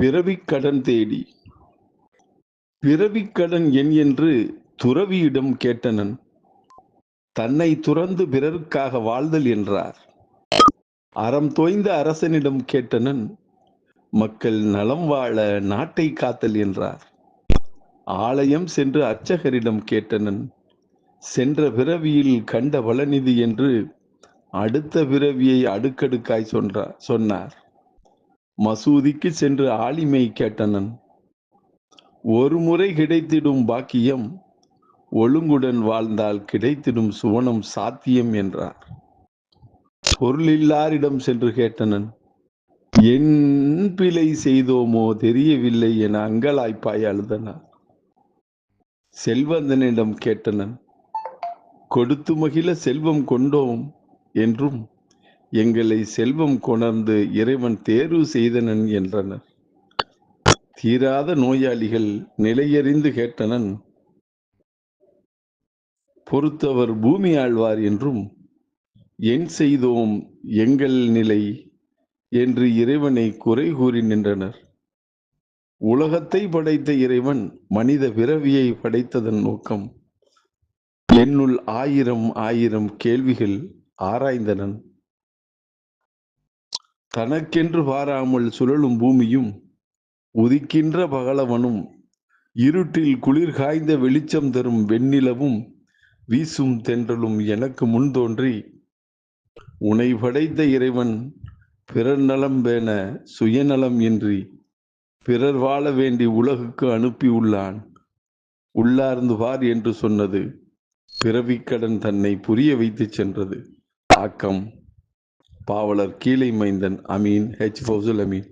பிறவிக் கடன் தேடி. பிறவிக் கடன் என் என்று துறவியிடம் கேட்டனன். தன்னை துறந்து பிறருக்காக வாழ்தல் என்றார். அறம் தோய்ந்த அரசனிடம் கேட்டனன் மக்கள் நலம் வாழ நாட்டை காத்தல் என்றார். ஆலயம் சென்று அர்ச்சகரிடம் கேட்டனன் சென்ற பிறவியில் கண்ட பலனிது என்று அடுத்த பிறவியை அடுக்கடுக்காய் சொன்றார் சொன்னார். மசூதிக்கு சென்று ஆலிமை கேட்டனன். ஒரு முறை கிடைத்திடும் பாக்கியம் ஒழுங்குடன் வாழ்ந்தால் கிடைத்திடும் சுவனம் சாத்தியம் என்றார். பொருளில்லாரிடம் சென்று கேட்டனன் என் பிழை செய்தோமோ தெரியவில்லை என அங்கலாய்ப்பாய் அழுதனார். செல்வந்தனிடம் கேட்டனன் கொடுத்து மகிழ செல்வம் கொண்டோம் என்றும் எங்களை செல்வம் கொணர்ந்து இறைவன் தேர்வு செய்தனன் என்றனர் தீராத நோயாளிகள் நிலையறிந்து கேட்டனன். பொறுத்தவர் பூமி ஆழ்வார் என்றும் என் செய்தோம் எங்கள் நிலை என்று இறைவனை குறை கூறி நின்றனர். உலகத்தை படைத்த இறைவன் மனித பிறவியை படைத்ததன் நோக்கம் என்னுள் ஆயிரம் ஆயிரம் கேள்விகள் ஆராய்ந்தனன். தனக்கென்று பாராமல் சுழலும் பூமியும் உதிக்கின்ற பகலவனும் இருட்டில் குளிர் காய்ந்த வெளிச்சம் தரும் வெண்ணிலவும் வீசும் தென்றலும் எனக்கு முன் தோன்றி உனை படைத்த இறைவன் பிறர் நலம் பேண சுயநலம் இன்றி பிறர் வாழ வேண்டி உலகுக்கு அனுப்பியுள்ளான் உள்ளார்ந்து பார் என்று சொன்னது பிறவிக்கடன் தன்னை புரிய வைத்து சென்றது. ஆக்கம். பாவலர் கீழை மைந்தன் அமீன் ஹெச் ஃபௌசுல் அமீன்